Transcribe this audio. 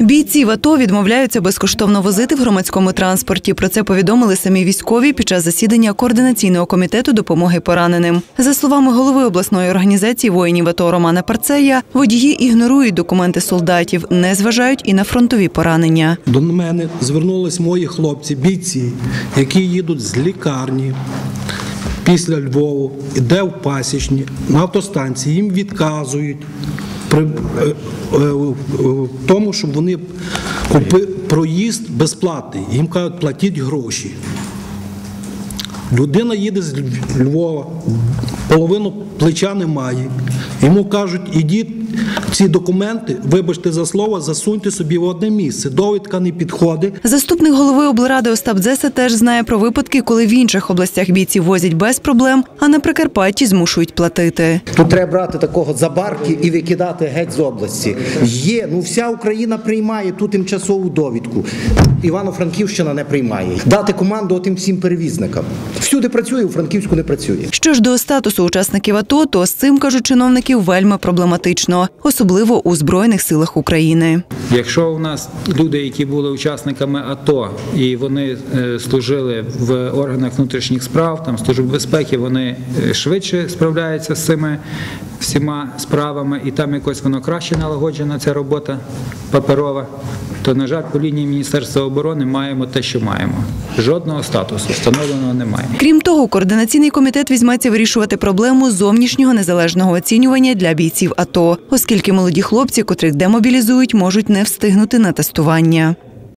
Бійці в АТО відмовляються безкоштовно возити в громадському транспорті. Про це повідомили самі військові під час засідання координаційного комітету допомоги пораненим. За словами голови обласної організації воїнів АТО Романа Парцея, водії ігнорують документи солдатів, не зважають і на фронтові поранення. До мене звернулись мої хлопці, бійці, які їдуть з лікарні після Львову, іде в пасічні, на автостанції, їм відказують при е, е, тому, щоб вони купили проїзд безплатний. Їм кажуть, платіть гроші. Людина їде з Львова, половину плеча немає. Йому кажуть, ідіть ці документи, вибачте за слово, засуньте собі в одне місце. Довідка не підходить. Заступник голови облради Остап Дзеса теж знає про випадки, коли в інших областях бійців возять без проблем, а на Прикарпатті змушують платити. Тут треба брати такого забарки і викидати геть з області. Є, ну вся Україна приймає ту тимчасову довідку. Івано-Франківщина не приймає. Дати команду тим всім перевізникам. Всюди працює, у Франківську не працює. Що ж до статусу учасників АТО, то з цим кажуть чиновники вельми проблематично, особливо у збройних силах України. Якщо у нас люди, які були учасниками АТО, і вони е, служили в органах внутрішніх справ, там служби безпеки, вони е, швидше справляються з цими всіма справами, і там якось воно краще налагоджена ця робота паперова, то, на жаль, по лінії Міністерства оборони маємо те, що маємо. Жодного статусу встановленого немає. Крім того, координаційний комітет візьметься вирішувати проблему зовнішнього незалежного оцінювання для бійців АТО, оскільки молоді хлопці, котрих демобілізують, можуть не встигнути на тестування.